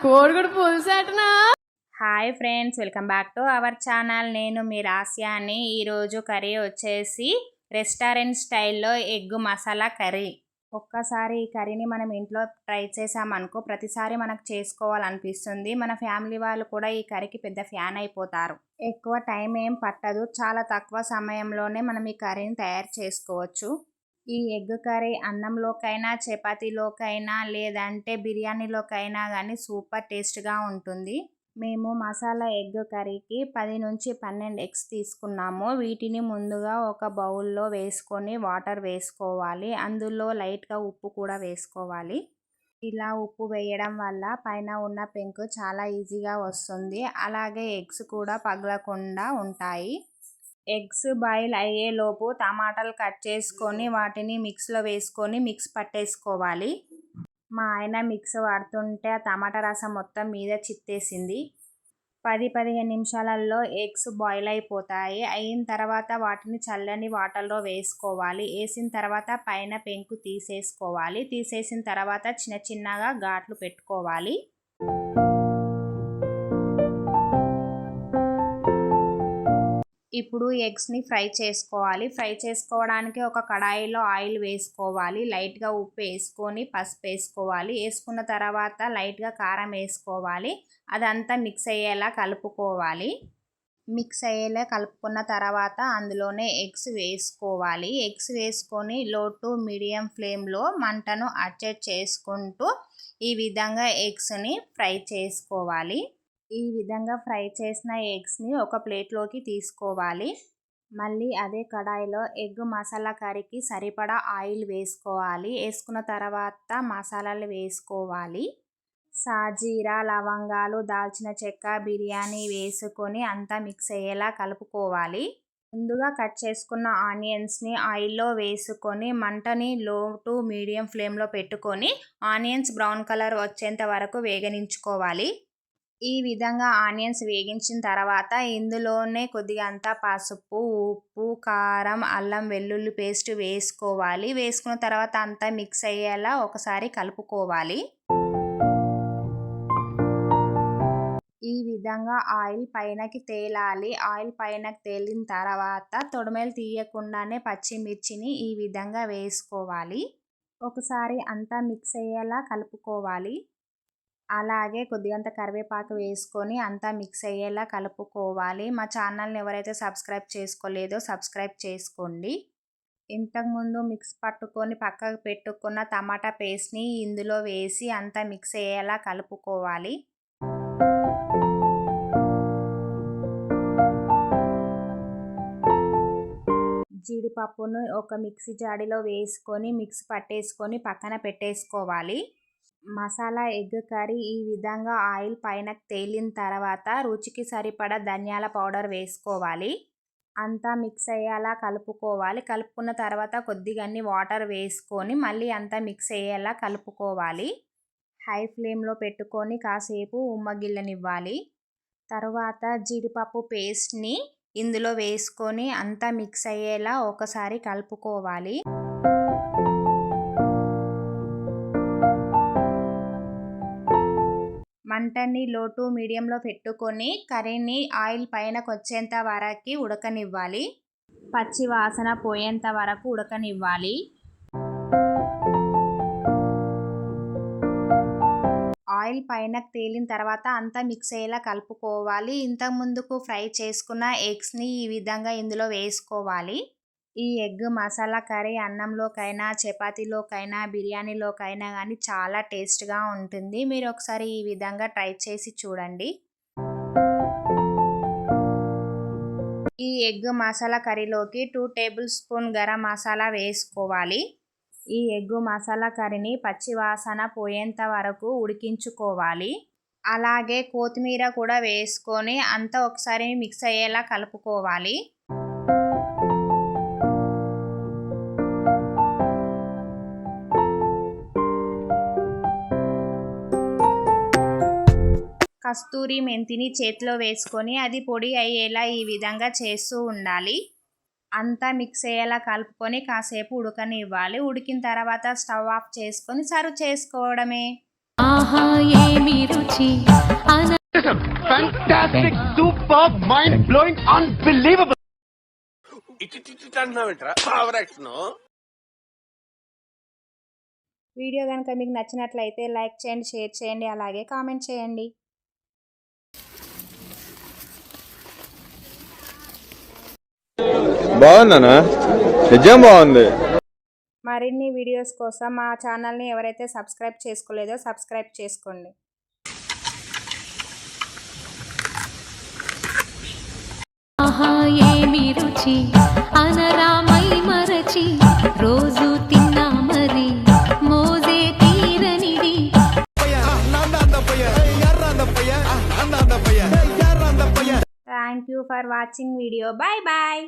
కోడిగుడు పులుసటనా hi friends welcome back to our channel. నేను మీ రాస్యాని ఈరోజు కర్రీ వచ్చేసి రెస్టారెంట్ స్టైల్లో ఎగ్ మసాలా కర్రీ. ఒక్కసారి ఈ కర్రీని మనం ఇంట్లో ట్రై చేసామనుకో ప్రతిసారి మనకు చేసుకోవాలనిపిస్తుంది. మన ఫ్యామిలీ వాళ్ళు కూడా ఈ కర్రీకి పెద్ద ఫ్యాన్ అయిపోతారు. ఎక్కువ టైం ఏం పట్టదు. చాలా తక్కువ సమయంలోనే మనం ఈ కర్రీని తయారు చేసుకోవచ్చు. ఈ ఎగ్ కర్రీ అన్నంలోకైనా చపాతీలోకైనా లేదంటే బిర్యానీలోకైనా కానీ సూపర్ టేస్ట్గా ఉంటుంది. మేము మసాలా ఎగ్ కర్రీకి పది నుంచి పన్నెండు ఎగ్స్ తీసుకున్నాము. వీటిని ముందుగా ఒక బౌల్లో వేసుకొని వాటర్ వేసుకోవాలి. అందులో లైట్గా ఉప్పు కూడా వేసుకోవాలి. ఇలా ఉప్పు వేయడం వల్ల పైన ఉన్న పెంకు చాలా ఈజీగా వస్తుంది. అలాగే ఎగ్స్ కూడా పగలకుండా ఉంటాయి. ఎగ్స్ బాయిల్ అయ్యేలోపు టమాటాలు కట్ చేసుకొని వాటిని మిక్స్లో వేసుకొని మిక్స్ పట్టేసుకోవాలి. మా ఆయన మిక్స్ వాడుతుంటే ఆ టమాటా రసం మొత్తం మీద చిత్తేసింది. పది పదిహేను నిమిషాలలో ఎగ్స్ బాయిల్ అయిపోతాయి. అయిన తర్వాత వాటిని చల్లని వాటర్లో వేసుకోవాలి. వేసిన తర్వాత పైన పెంకు తీసేసుకోవాలి. తీసేసిన తర్వాత చిన్న చిన్నగా ఘాట్లు పెట్టుకోవాలి. ఇప్పుడు ఎగ్స్ని ఫ్రై చేసుకోవాలి. ఫ్రై చేసుకోవడానికి ఒక కడాయిలో ఆయిల్ వేసుకోవాలి. లైట్గా ఉప్పు వేసుకొని పసుపు వేసుకోవాలి. వేసుకున్న తర్వాత లైట్గా కారం వేసుకోవాలి. అదంతా మిక్స్ అయ్యేలా కలుపుకోవాలి. మిక్స్ అయ్యేలా కలుపుకున్న తర్వాత అందులోనే ఎగ్స్ వేసుకోవాలి. ఎగ్స్ వేసుకొని లో టు మీడియం ఫ్లేమ్లో మంటను అడ్జస్ట్ చేసుకుంటూ ఈ విధంగా ఎగ్స్ని ఫ్రై చేసుకోవాలి. ఈ విధంగా ఫ్రై చేసిన ఎగ్స్ని ఒక ప్లేట్లోకి తీసుకోవాలి. మళ్ళీ అదే కడాయిలో ఎగ్ మసాలా కర్రీకి సరిపడా ఆయిల్ వేసుకోవాలి. వేసుకున్న తర్వాత మసాలాలు వేసుకోవాలి. సాజీరా లవంగాలు దాల్చిన చెక్క బిర్యానీ వేసుకొని అంతా మిక్స్ అయ్యేలా కలుపుకోవాలి. ముందుగా కట్ చేసుకున్న ఆనియన్స్ని ఆయిల్లో వేసుకొని మంటని లో టు మీడియం ఫ్లేమ్లో పెట్టుకొని ఆనియన్స్ బ్రౌన్ కలర్ వచ్చేంత వరకు వేగనించుకోవాలి. ఈ విధంగా ఆనియన్స్ వేగించిన తర్వాత ఇందులోనే కొద్దిగా అంతా పసుపు ఉప్పు కారం అల్లం వెల్లుల్లి పేస్ట్ వేసుకోవాలి. వేసుకున్న తర్వాత అంతా మిక్స్ అయ్యేలా ఒకసారి కలుపుకోవాలి. ఈ విధంగా ఆయిల్ పైనకి తేలాలి. ఆయిల్ పైనకి తేలిన తర్వాత తొడమేలు తీయకుండానే పచ్చిమిర్చిని ఈ విధంగా వేసుకోవాలి. ఒకసారి అంతా మిక్స్ అయ్యేలా కలుపుకోవాలి. అలాగే కొద్దిగంత కరివేపాకు వేసుకొని అంతా మిక్స్ అయ్యేలా కలుపుకోవాలి. మా ఛానల్ని ఎవరైతే సబ్స్క్రైబ్ చేసుకోలేదో సబ్స్క్రైబ్ చేసుకోండి. ఇంతకుముందు మిక్స్ పట్టుకొని పక్కకు పెట్టుకున్న టమాటా పేస్ట్ని ఇందులో వేసి అంతా మిక్స్ అయ్యేలా కలుపుకోవాలి. జీడిపప్పును ఒక మిక్సీ జాడీలో వేసుకొని మిక్స్ పట్టేసుకొని పక్కన పెట్టేసుకోవాలి. మసాలా ఎగ్ కర్రీ ఈ విధంగా ఆయిల్ పైన తేలిన తర్వాత రుచికి సరిపడా ధనియాల పౌడర్ వేసుకోవాలి. అంతా మిక్స్ అయ్యేలా కలుపుకోవాలి. కలుపుకున్న తర్వాత కొద్దిగా వాటర్ వేసుకొని మళ్ళీ అంతా మిక్స్ అయ్యేలా కలుపుకోవాలి. హై ఫ్లేమ్లో పెట్టుకొని కాసేపు ఉమ్మగిల్లనివ్వాలి. తర్వాత జీడిపప్పు పేస్ట్ని ఇందులో వేసుకొని అంతా మిక్స్ అయ్యేలా ఒకసారి కలుపుకోవాలి. మంటని లో టు మీడియంలో పెట్టుకొని కర్రీని ఆయిల్ పైనకు వచ్చేంత వరకు ఉడకనివ్వాలి. పచ్చి వాసన పోయేంత వరకు ఉడకనివ్వాలి. ఆయిల్ పైన తేలిన తర్వాత అంతా మిక్స్ అయ్యేలా కలుపుకోవాలి. ఇంతకు ముందుకు ఫ్రై చేసుకున్న ఎగ్స్ని ఈ విధంగా ఇందులో వేసుకోవాలి. ఈ ఎగ్ మసాలా కర్రీ అన్నంలోకైనా చపాతీలోకైనా బిర్యానీలోకైనా కానీ చాలా టేస్ట్గా ఉంటుంది. మీరు ఒకసారి ఈ విధంగా ట్రై చేసి చూడండి. ఈ ఎగ్ మసాలా కర్రీలోకి two table spoon garam masala వేసుకోవాలి. ఈ ఎగ్ మసాలా కర్రీని పచ్చివాసన పోయేంత వరకు ఉడికించుకోవాలి. అలాగే కొత్తిమీర కూడా వేసుకొని అంతా ఒకసారి మిక్స్ అయ్యేలా కలుపుకోవాలి. కస్తూరి మెంతిని చేతిలో వేసుకొని అది పొడి అయ్యేలా ఈ విధంగా చేస్తూ ఉండాలి. అంతా మిక్స్ అయ్యేలా కలుపుకొని కాసేపు ఉడకనివ్వాలి. ఉడికిన తర్వాత స్టవ్ ఆఫ్ చేసుకొని సర్వ్ చేసుకోవడమే. ఆహా ఏమి రుచి? Fantastic, superb, mind blowing, unbelievable. Video కనుక మీకు నచ్చినట్లయితే లైక్ చేయండి షేర్ చేయండి అలాగే కామెంట్ చేయండి బాగుందనా నిజం బాగుంది. మరిన్ని వీడియోస్ కోసం మా ఛానల్ని ఎవరైతే సబ్స్క్రైబ్ చేసుకోలేదో సబ్స్క్రైబ్ చేసుకోండి. ఆహా ఏమి రుచి? అనరామై మరచి రోజు తిన్నా మరి మోజే తీరనిది. Thank you for watching video bye bye